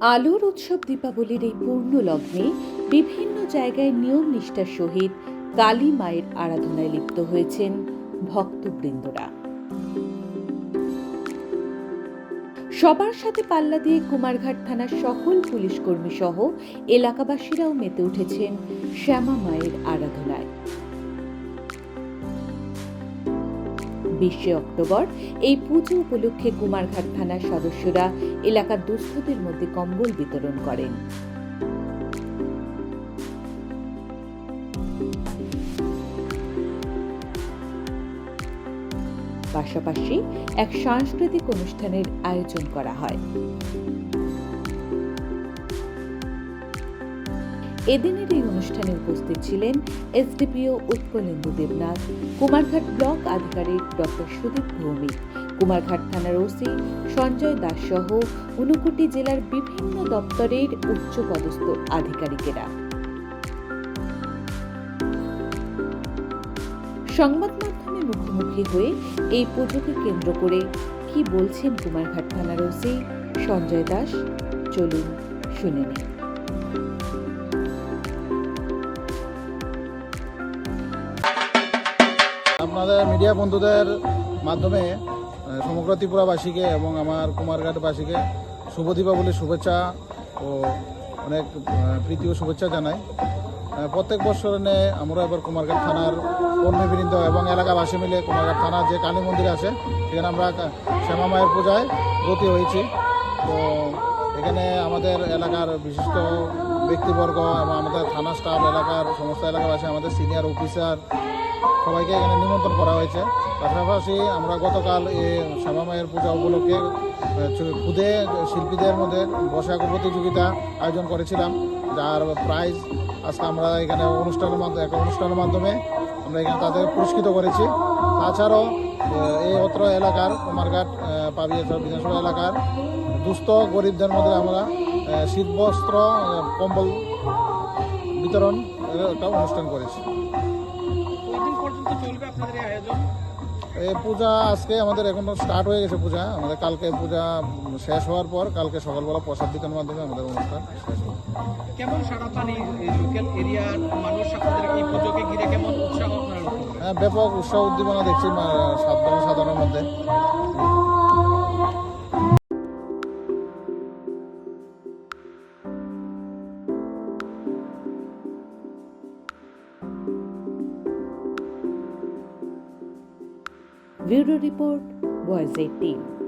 আলোর উৎসব দীপাবলির এই পূর্ণ লগ্নে বিভিন্ন জায়গায় নিয়ম নিষ্ঠার সহিত কালী মায়ের আরাধনায় লিপ্ত হয়েছেন ভক্তবৃন্দরা। সবার সাথে পাল্লা দিয়ে কুমারঘাট থানার সকল পুলিশ কর্মী সহ এলাকাবাসীরাও মেতে উঠেছেন শ্যামা মায়ের আরাধনায়। বিশে অক্টোবর, এই পুজো উপলক্ষে কুমারঘাট থানার সদস্যরা এলাকার দুস্থদের মধ্যে কম্বল বিতরণ করেন। পাশাপাশি এক সাংস্কৃতিক অনুষ্ঠানের আয়োজন করা হয়। এদিনের এই অনুষ্ঠানে ছিলেন এসডিপিও উৎপলেন্দু দেবনাথ, কুমারঘাট ব্লক আধিকারিক ডক্টর সুদীপ ভৌমিক, কুমারঘাট থানার ওসি সঞ্জয় দাস সহ ঊনকোটি জেলার বিভিন্ন দপ্তরের উচ্চপদস্থ আধিকারিকেরা। সংবাদ মাধ্যমে মুখোমুখি হয়ে এই পুজোকে কেন্দ্র করে কি বলছেন কুমারঘাট থানার ওসি সঞ্জয় দাস? চলুন শুনে নিন আপনাদের মিডিয়া বন্ধুদের মাধ্যমে সমগ্র ত্রিপুরাবাসীকে এবং আমার কুমারঘাটবাসীকে শুভ দীপাবলির শুভেচ্ছা ও অনেক প্রীতি ও শুভেচ্ছা জানাই। প্রত্যেক বছর এনে আমরা এবার কুমারঘাট থানার কর্মীবৃন্দ এবং এলাকাবাসী মিলে কুমারঘাট থানার যে কালী মন্দির আছে, সেখানে আমরা শ্যামা মায়ের পূজায় ব্রতী হয়েছি। তো এখানে আমাদের এলাকার বিশিষ্ট ব্যক্তিবর্গ এবং আমাদের থানা স্টাফ এলাকার সমস্ত এলাকাবাসী, আমাদের সিনিয়র অফিসার সবাইকে এখানে নিমন্ত্রণ করা হয়েছে। পাশাপাশি আমরা গতকাল এই শ্যামা মায়ের পূজা উপলক্ষে খুদে শিল্পীদের মধ্যে বসাক প্রতিযোগিতা আয়োজন করেছিলাম, যার প্রাইজ আজকে আমরা এখানে অনুষ্ঠানের মাধ্যমে একটা অনুষ্ঠানের মাধ্যমে আমরা এখানে তাদের পুরস্কৃত করেছি। তাছাড়াও এই অত্র এলাকার কুমারঘাট আহ, পাবিয়া বিধানসভা এলাকার দুস্থ গরিবদের মধ্যে আমরা শীতবস্ত্র কম্বল বিতরণ একটা অনুষ্ঠান করেছি। এই পূজা আজকে আমাদের এখন স্টার্ট হয়ে গেছে পূজা। আমাদের কালকে পূজা শেষ হওয়ার পর কালকে সকালবেলা প্রসাদ বিতরণের মাধ্যমে আমাদের অনুষ্ঠান শেষ হবে। কেমন সারা এই লোকাল এরিয়ার মানুষ আপনাদের এই পুজোকে ঘিরে কেমন উৎসাহ আপনারা হ্যাঁ ব্যাপক উৎসাহ উদ্দীপনা দেখছি সাধারণ সাধারণের মধ্যে। Video Report, was 18.